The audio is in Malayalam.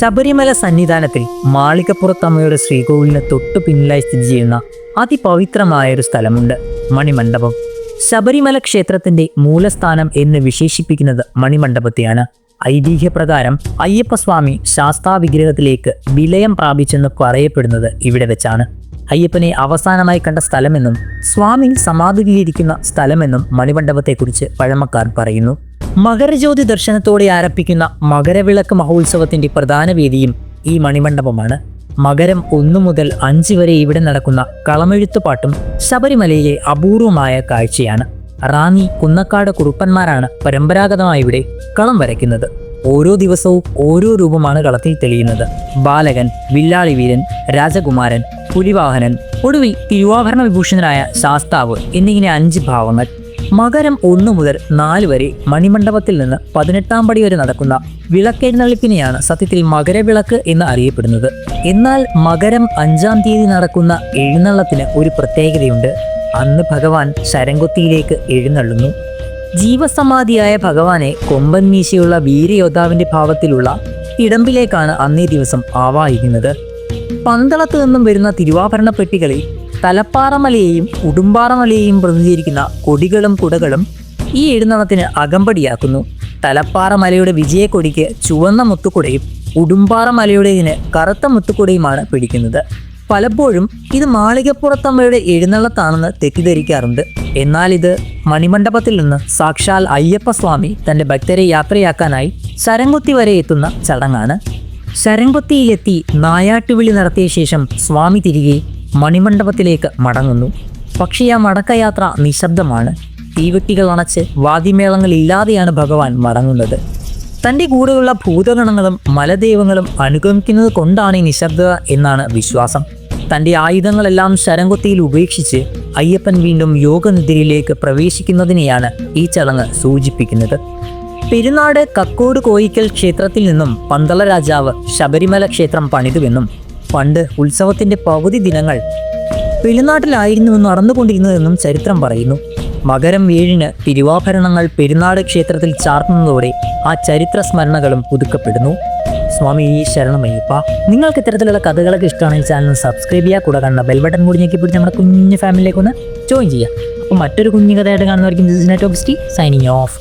ശബരിമല സന്നിധാനത്തിൽ മാളികപ്പുറത്തമ്മയുടെ ശ്രീകോവിലിന് തൊട്ടു പിന്നിലായി സ്ഥിതി ചെയ്യുന്ന അതിപവിത്രമായ ഒരു സ്ഥലമുണ്ട് മണിമണ്ഡപം. ശബരിമല ക്ഷേത്രത്തിന്റെ മൂലസ്ഥാനം എന്ന് വിശേഷിപ്പിക്കുന്നത് മണിമണ്ഡപത്തെയാണ്. ഐതിഹ്യപ്രകാരം അയ്യപ്പസ്വാമി ശാസ്താ വിഗ്രഹത്തിലേക്ക് വിലയം പ്രാപിച്ചെന്ന് പറയപ്പെടുന്നത് ഇവിടെ വെച്ചാണ്. അയ്യപ്പനെ അവസാനമായി കണ്ട സ്ഥലമെന്നും സ്വാമി സമാധിയിലിരിക്കുന്ന സ്ഥലമെന്നും മണിമണ്ഡപത്തെക്കുറിച്ച് പഴമക്കാർ പറയുന്നു. മകരജ്യോതി ദർശനത്തോടെ ആരംഭിക്കുന്ന മകരവിളക്ക് മഹോത്സവത്തിന്റെ പ്രധാന വേദിയും ഈ മണിമണ്ഡപമാണ്. മകരം ഒന്നു മുതൽ അഞ്ച് വരെ ഇവിടെ നടക്കുന്ന കളമെഴുത്തുപാട്ടും ശബരിമലയിലെ അപൂർവമായ കാഴ്ചയാണ്. റാന്നി കുന്നക്കാട് കുറുപ്പന്മാരാണ് പരമ്പരാഗതമായി ഇവിടെ കളം വരയ്ക്കുന്നത്. ഓരോ ദിവസവും ഓരോ രൂപമാണ് കളത്തിൽ തെളിയുന്നത്. ബാലകൻ വില്ലാളി വീരൻ രാജകുമാരൻ പുലിവാഹനൻ ഒടുവിൽ തിരുവാഭരണ വിഭൂഷണനായ ശാസ്താവ് എന്നിങ്ങനെ അഞ്ച് ഭാവങ്ങൾ. മകരം ഒന്നു മുതൽ നാല് വരെ മണിമണ്ഡപത്തിൽ നിന്ന് പതിനെട്ടാം പടി വരെ നടക്കുന്ന വിളക്കെഴുന്നള്ളിപ്പിനെയാണ് സത്യത്തിൽ മകരവിളക്ക് എന്ന് അറിയപ്പെടുന്നത്. എന്നാൽ മകരം അഞ്ചാം തീയതി നടക്കുന്ന എഴുന്നള്ളത്തിന് ഒരു പ്രത്യേകതയുണ്ട്. അന്ന് ഭഗവാൻ ശരംകുത്തിയിലേക്ക് എഴുന്നള്ളുന്നു. ജീവസമാധിയായ ഭഗവാനെ കൊമ്പൻ മീശയുള്ള വീരയോദ്ധാവിന്റെ ഭാവത്തിലുള്ള ഇടമ്പിലേക്കാണ് അന്നേ ദിവസം ആവാഹിക്കുന്നത്. പന്തളത്ത് നിന്നും വരുന്ന തിരുവാഭരണ പെട്ടികളിൽ തലപ്പാറമലയെയും ഉടുമ്പാറമലയെയും പ്രതിനിധീകരിക്കുന്ന കൊടികളും കുടകളും ഈ എഴുന്നള്ളത്തിന് അകമ്പടിയാക്കുന്നു. തലപ്പാറമലയുടെ വിജയക്കൊടിക്ക് ചുവന്ന മുത്തുക്കുടയും ഉടുമ്പാറമലയുടേതിന് കറുത്ത മുത്തുക്കുടയുമാണ് പിടിക്കുന്നത്. പലപ്പോഴും ഇത് മാളികപ്പുറത്തമ്മയുടെ എഴുന്നള്ളത്താണെന്ന് തെറ്റിദ്ധരിക്കാറുണ്ട്. എന്നാൽ ഇത് മണിമണ്ഡപത്തിൽ നിന്ന് സാക്ഷാൽ അയ്യപ്പസ്വാമി തന്റെ ഭക്തരെ യാത്രയാക്കാനായി ശരംകുത്തി വരെ എത്തുന്ന ചടങ്ങാണ്. ശരംകുത്തിയിലെത്തി നായാട്ടുവിളി നടത്തിയ ശേഷം സ്വാമി തിരികെ മണിമണ്ഡപത്തിലേക്ക് മടങ്ങുന്നു. പക്ഷേ ആ മടക്കയാത്ര നിശബ്ദമാണ്. തീവെട്ടികൾ അണച്ച് വാദ്യമേളങ്ങൾ ഇല്ലാതെയാണ് ഭഗവാൻ മടങ്ങുന്നത്. തന്റെ കൂടെയുള്ള ഭൂതഗണങ്ങളും മലദൈവങ്ങളും അനുഗമിക്കുന്നത് കൊണ്ടാണ് ഈ നിശബ്ദത എന്നാണ് വിശ്വാസം. തന്റെ ആയുധങ്ങളെല്ലാം ശരംകുത്തിയിൽ ഉപേക്ഷിച്ച് അയ്യപ്പൻ വീണ്ടും യോഗനിദ്രയിലേക്ക് പ്രവേശിക്കുന്നതിനെയാണ് ഈ ചടങ്ങ് സൂചിപ്പിക്കുന്നത്. പെരുന്നാട് കക്കോട് കോയിക്കൽ ക്ഷേത്രത്തിൽ നിന്നും പന്തള രാജാവ് ശബരിമല ക്ഷേത്രം പണിതുവെന്നും പണ്ട് ഉത്സവത്തിന്റെ പകുതി ദിനങ്ങൾ പെരുന്നാട്ടിലായിരുന്നു നടന്നുകൊണ്ടിരുന്നതെന്നും ചരിത്രം പറയുന്നു. മകരം ഏഴിന് തിരുവാഭരണങ്ങൾ പെരുന്നാട് ക്ഷേത്രത്തിൽ ചാർത്തുന്നതോടെ ആ ചരിത്ര സ്മരണകളും പുതുക്കപ്പെടുന്നു. സ്വാമി ഈ ശരണമയ്യപ്പ നിങ്ങൾക്ക് ഇത്തരത്തിലുള്ള കഥകളൊക്കെ ഇഷ്ടമാണെങ്കിൽ ചാനൽ സബ്സ്ക്രൈബ് ചെയ്യുക കൂടെ കാണുന്ന ബെൽബട്ടൺ കൂടി ഞെക്കി പിടിച്ച് നമ്മുടെ കുഞ്ഞു ഫാമിലിയിലേക്ക് ഒന്ന് ജോയിൻ ചെയ്യുക. അപ്പോൾ മറ്റൊരു കുഞ്ഞു കഥയായിട്ട് കാണുന്നവർക്കും ദിസ് നെറ്റ് സൈനിങ് ഓഫ്